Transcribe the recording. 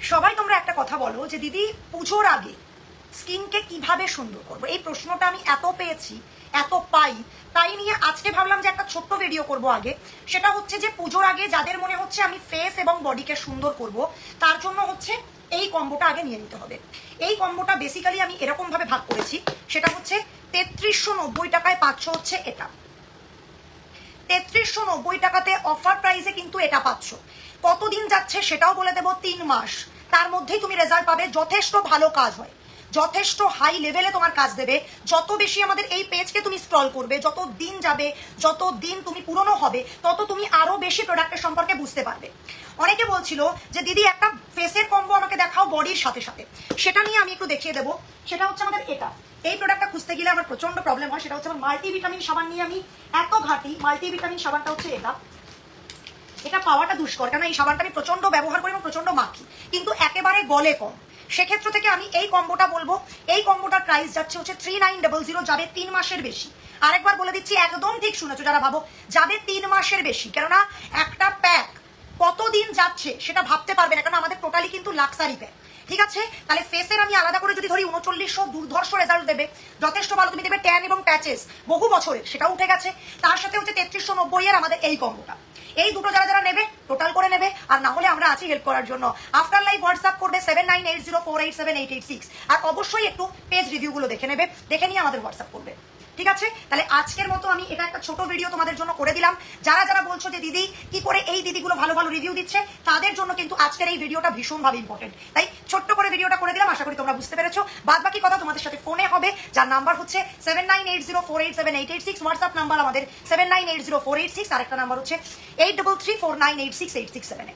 সবাই তোমরা একটা কথা বলো যে দিদি, পুজোর আগে স্কিনকে কীভাবে সুন্দর করব? এই প্রশ্নটা আমি এত পেয়েছি, এত পাই, তাই নিয়ে আজকে ভাবলাম যে একটা ছোট্ট ভিডিও করব আগে। সেটা হচ্ছে যে পুজোর আগে যাদের মনে হচ্ছে আমি ফেস এবং বডিকে সুন্দর করব, তার জন্য হচ্ছে এই কম্বোটা আগে নিয়ে নিতে হবে। এই কম্বোটা বেসিক্যালি আমি এরকম ভাবে ভাগ করেছি, সেটা হচ্ছে তেত্রিশশো নব্বই টাকায় পাচ্ছ হচ্ছে এটা। তেত্রিশশো নব্বই টাকাতে অফার প্রাইসে কিন্তু এটা পাচ্ছ। কতদিন যাচ্ছে সেটাও বলে দেবো তিন মাস। তার মধ্যেই তুমি রেজাল্ট পাবে যথেষ্ট ভালো কাজ হয়। যথেষ্ট হাই লেভেলে তোমার কাজ দেবে। যত বেশি আমাদের এই পেজকে তুমি স্ক্রল করবে, যত দিন যাবে, যত দিন তুমি পুরনো হবে, তত তুমি আরও বেশি প্রোডাক্টের সম্পর্কে বুঝতে পারবে। অনেকে বলছিল যে, দিদি, একটা ফেসের কম্বো আমাকে দেখাও বডির সাথে সাথে। সেটা নিয়ে আমি একটু দেখিয়ে দেবো। সেটা হচ্ছে আমাদের এটা। এই প্রোডাক্টটা খুঁজতে গেলে আমার প্রচণ্ড প্রবলেম হয়। সেটা হচ্ছে আমার মাল্টিভিটামিন সাবান নিয়ে আমি এত ঘাটি মাল্টিভিটামিন সাবানটা হচ্ছে এটা। এটা পাওয়াটা দুষ্কর। কেন এই সাবানটা আমি প্রচণ্ড ব্যবহার করি এবং প্রচণ্ড মাখি। কিন্তু একেবারে গলে কম। সেক্ষেত্র থেকে আমি এই কম্বোটা বলব। এই কম্বোটার প্রাইস যাচ্ছে হচ্ছে থ্রি নাইন ডাবল জিরো যাবে তিন মাসের বেশি। আরেকবার বলে দিচ্ছি, একদম ঠিক শুনেছো যারা ভাবো, যাবে তিন মাসের বেশি। কেননা একটা প্যাক কতদিন যাচ্ছে সেটা ভাবতে পারবে না কারণ আমাদের টোটালি কিন্তু লাক্সারি প্যাক ঠিক আছে? তাহলে ফেসের আমি আলাদা করে যদি ধরি, উনচল্লিশশো দুর্ধর্ষ রেজাল্ট দেবে। যথেষ্ট ভালো, তুমি দেবে ট্যান এবং প্যাচেস বহু বছরের সেটা উঠে গেছে। তার সাথে হচ্ছে তেত্রিশশো নব্বই এর আমাদের এই কম্বোটা। এই দুটো যারা যারা নেবে টোটাল করে নেবে, আর না হলে আমরা আছি হেল্প করার জন্য। আফটার লাইভ হোয়াটসঅ্যাপ করবে seven nine eight zero four eight seven eight six আর অবশ্যই একটু পেজ রিভিউগুলো দেখে নেবে, দেখে নিয়ে আমাদের হোয়াটসঅ্যাপ করবে। ঠিক আছে? তাহলে আজকের মতো আমি এটা একটা ছোট ভিডিও তোমাদের জন্য করে দিলাম। যারা যারা বলছো যে দিদি, কি করে এই দিদিগুলো ভালো ভালো রিভিউ দিচ্ছে, তাদের জন্য কিন্তু আজকের এই ভিডিওটা ভীষণভাবে ইম্পর্টেন্ট তাই ছোট্ট ভিডিওটা করে দিলাম, আশা করি তোমরা বুঝতে পেরেছ। বাদ বাকি কথা তোমাদের সাথে ফোনে হবে, যার নাম্বার হচ্ছে seven nine eight zero four eight seven eight eight six WhatsApp number আমাদের seven nine eight zero four eight six আরেকটা নাম্বার হচ্ছে eight double three four nine eight six eight six seven